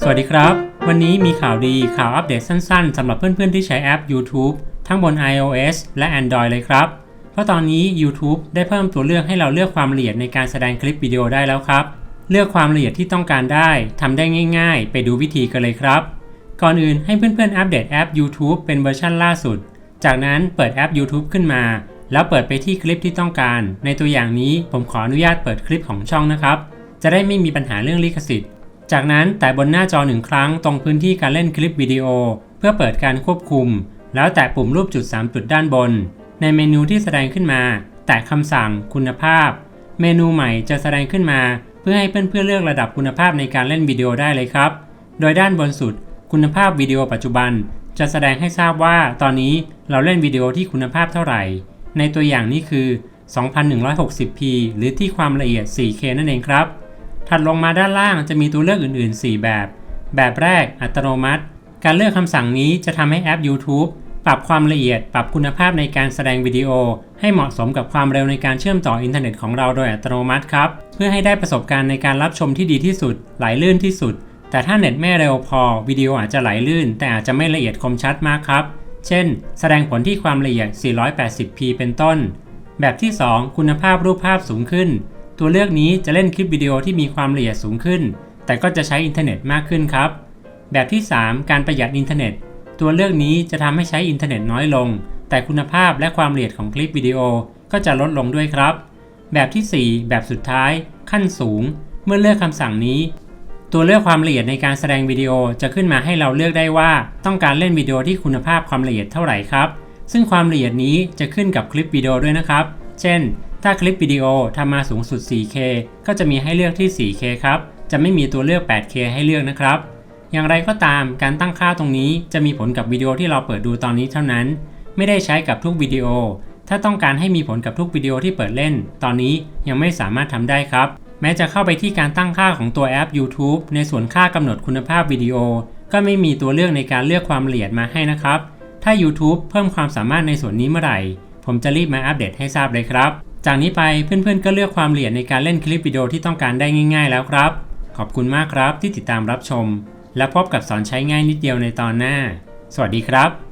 สวัสดีครับ วันนี้มีข่าวดีข่าวอัปเดตสั้นๆสำหรับเพื่อนๆที่ใช้แอป YouTube ทั้งบน iOS และ Android เลยครับ เพราะตอนนี้ YouTube ได้เพิ่มตัวเลือกให้เราเลือกความละเอียดในการแสดงคลิปวิดีโอได้แล้วครับ เลือกความละเอียดที่ต้องการได้ทำได้ง่าย ๆ ไปดูวิธีกันเลยครับ ก่อนอื่นให้เพื่อนๆอัปเดตแอป YouTube เป็นเวอร์ชันล่าสุด จากนั้นเปิดแอป YouTube ขึ้นมา แล้วเปิดไปที่คลิปที่ต้องการ ในตัวอย่างนี้ผมขออนุญาตเปิดคลิปของช่องนะครับ จะได้ไม่มีปัญหาเรื่องลิขสิทธิ์ จากนั้นแตะบนหน้าจอหนึ่งครั้งตรงพื้นที่การเล่นคลิปวิดีโอ เพื่อเปิดการควบคุม แล้วแตะปุ่มรูปจุด 3 จุดด้านบน ในเมนูที่แสดงขึ้นมา แตะคำสั่งคุณภาพ เมนูใหม่จะแสดงขึ้นมา เพื่อให้เพื่อนๆเลือกระดับคุณภาพในการเล่นวิดีโอได้เลยครับ โดยด้านบนสุด คุณภาพวิดีโอปัจจุบัน จะแสดงให้ทราบว่า ตอนนี้เราเล่นวิดีโอที่คุณภาพเท่าไหร่ ในตัวอย่างนี้คือ 2160p หรือที่ความละเอียด 4K นั่นเองครับ ถัดลงมาด้านล่างจะมีตัวเลือกอื่นๆ 4 แบบ แบบแรกอัตโนมัติ การเลือกคำสั่งนี้จะทำให้แอป YouTube ปรับความละเอียด ปรับคุณภาพในการแสดงวิดีโอ ให้เหมาะสมกับความเร็วในการเชื่อมต่ออินเทอร์เน็ตของเราโดยอัตโนมัติครับ เพื่อให้ได้ประสบการณ์ในการรับชมที่ดีที่สุด ไหลลื่นที่สุด แต่ถ้าเน็ตไม่เร็วพอวิดีโออาจจะไหลลื่น แต่อาจจะไม่ละเอียดคมชัดมากครับ เช่น แสดงผลที่ความละเอียด 480p เป็นต้น แบบที่ 2 คุณภาพรูปภาพสูงขึ้น ตัวเลือกนี้จะเล่นคลิปวิดีโอที่มีความละเอียดสูงขึ้น แต่ก็จะใช้อินเทอร์เน็ตมากขึ้นครับ แบบที่ 3 การประหยัดอินเทอร์เน็ต ตัวเลือกนี้จะทำให้ใช้อินเทอร์เน็ตน้อยลง แต่คุณภาพและความละเอียดของคลิปวิดีโอก็จะลดลงด้วยครับ แบบที่ 4 แบบสุดท้าย ขั้นสูง เมื่อเลือกคำสั่งนี้ ตัวเลือกความละเอียดในการแสดงวิดีโอจะขึ้นมาให้เราเลือกได้ว่า ต้องการเล่นวิดีโอที่คุณภาพความละเอียดเท่าไหร่ครับ ซึ่งความละเอียดนี้จะขึ้นกับคลิปวิดีโอด้วยนะครับ เช่น ถ้าคลิปวิดีโอทำมาสูงสุด 4K ก็จะมีให้เลือกที่ 4K ครับ จะไม่มีตัวเลือก 8K ให้เลือกนะครับ อย่างไรก็ตามการตั้งค่าตรงนี้จะมีผลกับวิดีโอที่เราเปิดดูตอนนี้เท่านั้น ไม่ได้ใช้กับทุกวิดีโอ ถ้าต้องการให้มีผลกับทุกวิดีโอที่เปิดเล่น ตอนนี้ยังไม่สามารถทำได้ครับ แม้จะเข้าไปที่การตั้งค่าของตัวแอป YouTube ในส่วนค่ากำหนดคุณภาพวิดีโอ ก็ไม่มีตัวเลือกในการเลือกความละเอียดมาให้นะครับ ถ้า YouTube เพิ่มความสามารถในส่วนนี้เมื่อไหร่ ผมจะรีบมาอัปเดตให้ทราบเลยครับ จากนี้ไปเพื่อนๆก็เลือกความละเอียดในการเล่นคลิปวิดีโอที่ต้องการได้ง่าย ๆ แล้วครับ ขอบคุณมากครับที่ติดตามรับชม และพบกับสอนใช้ง่ายนิดเดียวในตอนหน้า สวัสดีครับ